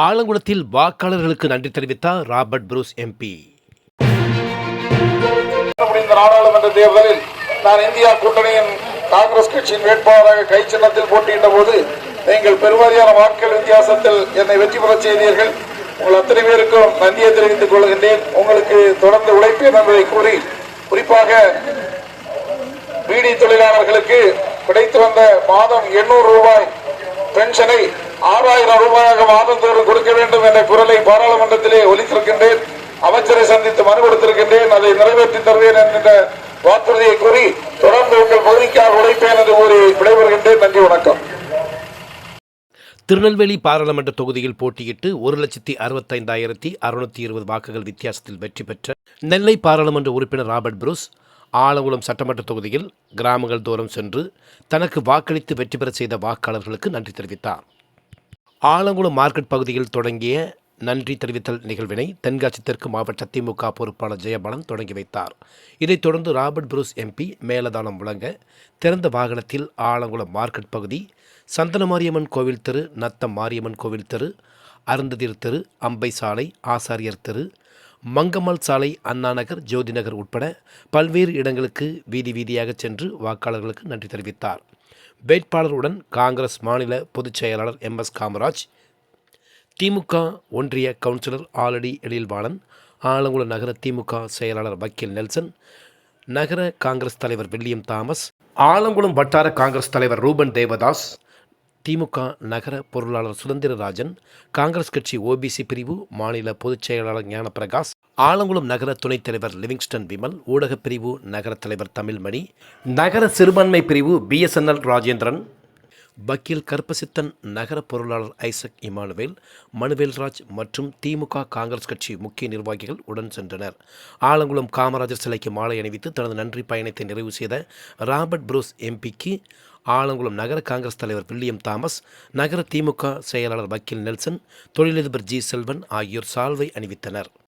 ஆலங்குளத்தில் வாக்காளர்களுக்கு நன்றி தெரிவித்தார் ராபர்ட் புரூஸ் எம்பி முடிந்த நாடாளுமன்ற தேர்தலில் நான் இந்தியா கூட்டணியின் காங்கிரஸ் கட்சியின் வேட்பாளராக கை சின்னத்தில் போட்டியிட்ட போது நீங்கள் பெருவாரியான வாக்குகள் வித்தியாசத்தில் என்னை வெற்றி பெற செய்தீர்கள். உங்கள் அத்தனை பேருக்கும் நன்றியை தெரிவித்துக் கொள்கின்றேன். உங்களுக்கு தொடர்ந்து உழைப்பேன் என்பதை கூறி குறிப்பாக பீடி தொழிலாளர்களுக்கு கிடைத்து வந்த மாதம் எண்ணூறு ரூபாய் பென்ஷனை ஆறாயிரம் ரூபாயாக மாதந்தோறும் கொடுக்க வேண்டும் என்ற குரலை பாராளுமன்றத்திலே ஒலித்திருக்கின்றேன். அமைச்சரை சந்தித்து மனு கொடுத்திருக்கின்றேன். அதை நிறைவேற்றி தருவேன் என்கின்ற வாக்குறுதியை கூறி தொடர்ந்து உங்கள் பகுதிக்காக உழைப்பேன் என்று கூறி விடைபெறுகின்றேன். நன்றி வணக்கம். திருநெல்வேலி பாராளுமன்ற தொகுதியில் போட்டியிட்டு ஒரு லட்சத்தி அறுபத்தைந்தாயிரத்தி அறுநூத்தி இருபது வாக்குகள் வித்தியாசத்தில் வெற்றி பெற்ற நெல்லை பாராளுமன்ற உறுப்பினர் ராபர்ட் புரூஸ் ஆலங்குளம் சட்டமன்ற தொகுதியில் கிராமங்கள் தோறும் சென்று தனக்கு வாக்களித்து வெற்றி பெற செய்த வாக்காளர்களுக்கு நன்றி தெரிவித்தார். ஆலங்குளம் மார்க்கெட் பகுதியில் தொடங்கிய நன்றி தெரிவித்தல் நிகழ்வினை தென்காசி தெற்கு மாவட்ட திமுக பொறுப்பாளர் ஜெயபாலன் தொடங்கி வைத்தார். இதைத் தொடர்ந்து ராபர்ட் புரூஸ் எம்பி மேலதானம் முழங்க திறந்த வாகனத்தில் ஆலங்குளம் மார்க்கெட் பகுதி சந்தன மாரியம்மன் கோவில் தெரு நத்தம் மாரியம்மன் கோவில் தெரு அருந்ததிர் தெரு அம்பை சாலை ஆசாரியர் தெரு மங்கம்மாள் சாலை அண்ணாநகர் ஜோதிநகர் உட்பட பல்வேறு இடங்களுக்கு வீதி வீதியாக சென்று வாக்காளர்களுக்கு நன்றி தெரிவித்தார். வேட்பாளருடன் காங்கிரஸ் மாநில பொதுச் செயலாளர் எம். எஸ். காமராஜ் திமுக ஒன்றிய கவுன்சிலர் ஆலடி எழில்வாணன் ஆலங்குள நகர திமுக செயலாளர் வக்கீல் நெல்சன் நகர காங்கிரஸ் தலைவர் வில்லியம் தாமஸ் ஆலங்குளம் வட்டார காங்கிரஸ் தலைவர் ரூபன் தேவதாஸ் திமுக நகர பொருளாளர் சுதந்திரராஜன் காங்கிரஸ் கட்சி ஓபிசி பிரிவு மாநில பொதுச் செயலாளர் ஞானப்பிரகாஷ் ஆலங்குளம் நகர துணைத் தலைவர் லிவிங்ஸ்டன் விமல் ஊடகப் பிரிவு நகர தலைவர் தமிழ்மணி நகர சிறுபான்மை பிரிவு பிஎஸ்என்எல் ராஜேந்திரன் வக்கீல் கருப்பசித்தன் நகர பொருளாளர் ஐசக் இமானுவேல் மனுவேல்ராஜ் மற்றும் திமுக காங்கிரஸ் கட்சி முக்கிய நிர்வாகிகள் உடன் சென்றனர். ஆலங்குளம் காமராஜர் சிலைக்கு மாலை அணிவித்து தனது நன்றி பயணத்தை நிறைவு செய்த ராபர்ட் புரூஸ் எம்பிக்கு ஆலங்குளம் நகர காங்கிரஸ் தலைவர் வில்லியம் தாமஸ் நகர திமுக செயலாளர் வக்கீல் நெல்சன் தொழிலதிபர் ஜி செல்வன் ஆகியோர் சால்வை அணிவித்தனர்.